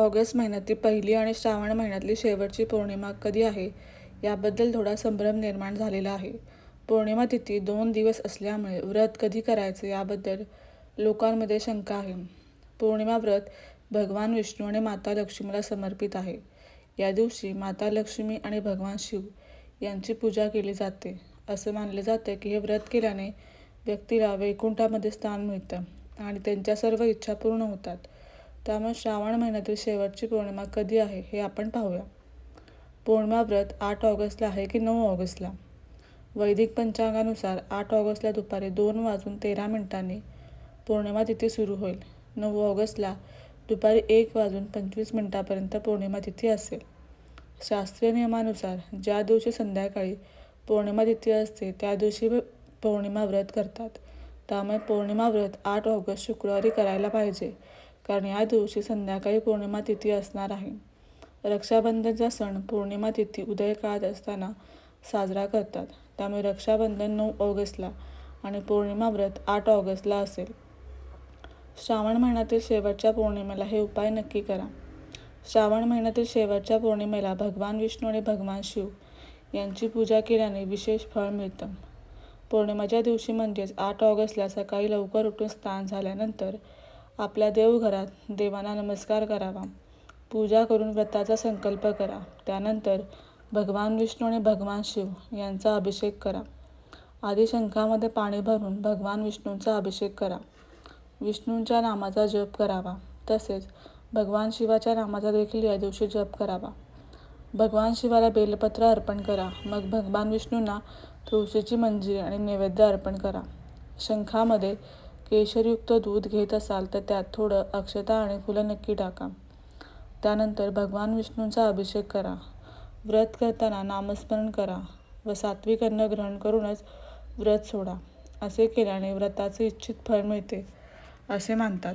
August महिन्यातली पहिली आणि श्रावण महिन्यातली शेवटची पौर्णिमा कधी आहे याबद्दल थोडा संभ्रम निर्माण झालेला आहे. पौर्णिमा तिथी दोन दिवस असल्यामुळे व्रत कधी करायचे याबद्दल लोकांमध्ये शंका आहे. पौर्णिमा व्रत भगवान विष्णू आणि माता लक्ष्मीला समर्पित आहे. या दिवशी माता लक्ष्मी आणि भगवान शिव यांची पूजा केली जाते. असं मानले जाते की हे व्रत केल्याने व्यक्तीला वैकुंठामध्ये स्थान मिळतं आणि त्यांच्या सर्व इच्छा पूर्ण होतात. त्यामुळे श्रावण महिन्यातील शेवटची पौर्णिमा कधी आहे हे आपण पाहूया. पौर्णिमा व्रत आठ ऑगस्टला आहे की नऊ ऑगस्टला? वैदिक पंचांगानुसार आठ ऑगस्टला दुपारी दोन वाजून तेरा मिनिटांनी पौर्णिमा तिथी सुरू होईल. नऊ ऑगस्टला दुपारी एक वाजून पंचवीस मिनिटापर्यंत पौर्णिमा तिथी असेल. शास्त्रीय नियमानुसार ज्या दिवशी संध्याकाळी पौर्णिमा तिथी असते त्या दिवशी पौर्णिमा व्रत करतात. त्यामुळे पौर्णिमा व्रत आठ ऑगस्ट शुक्रवारी करायला पाहिजे. कारण या दिवशी संध्याकाळी पौर्णिमा तिथी असणार आहे. रक्षाबंधनचा सण पौर्णिमा तिथी उदय काळात असताना साजरा करतात. त्यामुळे रक्षाबंधन नऊ ऑगस्टला आणि पौर्णिमा व्रत आठ ऑगस्टला असेल. श्रावण महिन्यातील शेवटच्या पौर्णिमेला हे उपाय नक्की करा. श्रावण महिन्यातील शेवटच्या पौर्णिमेला भगवान विष्णू आणि भगवान शिव यांची पूजा केल्याने विशेष फळ मिळतं. पौर्णिमेच्या दिवशी म्हणजेच आठ ऑगस्टला सकाळी लवकर उठून स्नान झाल्यानंतर आपल्या देवघरात देवांना नमस्कार करावा. पूजा करून व्रताचा संकल्प करा. त्यानंतर भगवान विष्णू आणि भगवान शिव यांचा अभिषेक करा. आधी शंखामध्ये पाणी भरून भगवान विष्णूंचा अभिषेक करा. विष्णूंच्या नामाचा जप करावा. तसेच भगवान शिवाच्या नामाचा देखील या दिवशी जप करावा. भगवान शिवाला बेलपत्र अर्पण करा. मग भगवान विष्णूंना तुळशीची मंजिरी आणि नैवेद्य अर्पण करा. शंखामध्ये केशरयुक्त दूध घेत असाल तर त्यात थोडं अक्षता आणि फुलं नक्की टाका. त्यानंतर भगवान विष्णूंचा अभिषेक करा. व्रत करताना नामस्मरण करा व सात्विक अन्न ग्रहण करूनच व्रत सोडा. असे केल्याने व्रताचे इच्छित फळ मिळते असे मानतात.